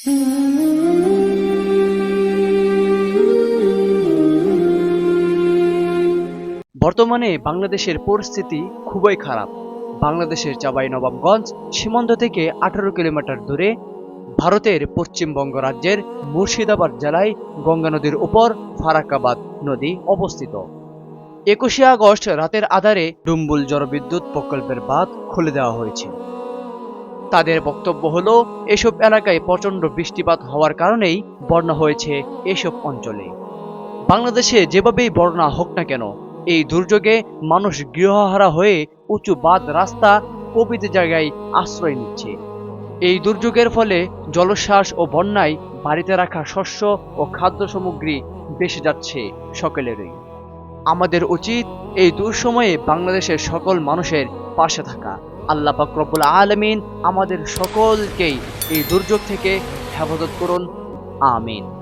বর্তমানে বাংলাদেশের পরিস্থিতি খুবই খারাপ। বাংলাদেশের চাবাই নবাবগঞ্জ সীমান্ত থেকে আঠারো কিলোমিটার দূরে, ভারতের পশ্চিমবঙ্গ রাজ্যের মুর্শিদাবাদ জেলায় গঙ্গা নদীর উপর ফারাক্কাবাদ নদী অবস্থিত। একুশে আগস্ট রাতের আধারে ডুম্বুল জলবিদ্যুৎ প্রকল্পের বাঁধ খুলে দেওয়া হয়েছে তাদের বক্তব্য হলো, এসব এলাকায় প্রচণ্ড বৃষ্টিপাত হওয়ার কারণেই বন্যা হয়েছে এসব অঞ্চলে। বাংলাদেশে যেভাবেই বন্যা হোক না কেন, এই দুর্যোগে মানুষ গৃহহারা হয়ে উঁচু বাঁধ রাস্তা প্রভৃতি জায়গায় আশ্রয় নিচ্ছে। এই দুর্যোগের ফলে জলশ্বাস ও বন্যায় বাড়িতে রাখা শস্য ও খাদ্য সামগ্রী বেসে যাচ্ছে সকলেরই। আমাদের উচিত এই দুঃসময়ে বাংলাদেশের সকল মানুষের পাশে থাকা। আল্লাহ পাক আলমিন আমাদের সকলকেই এই দুর্যোগ থেকে হেফাজত করুন। আমিন।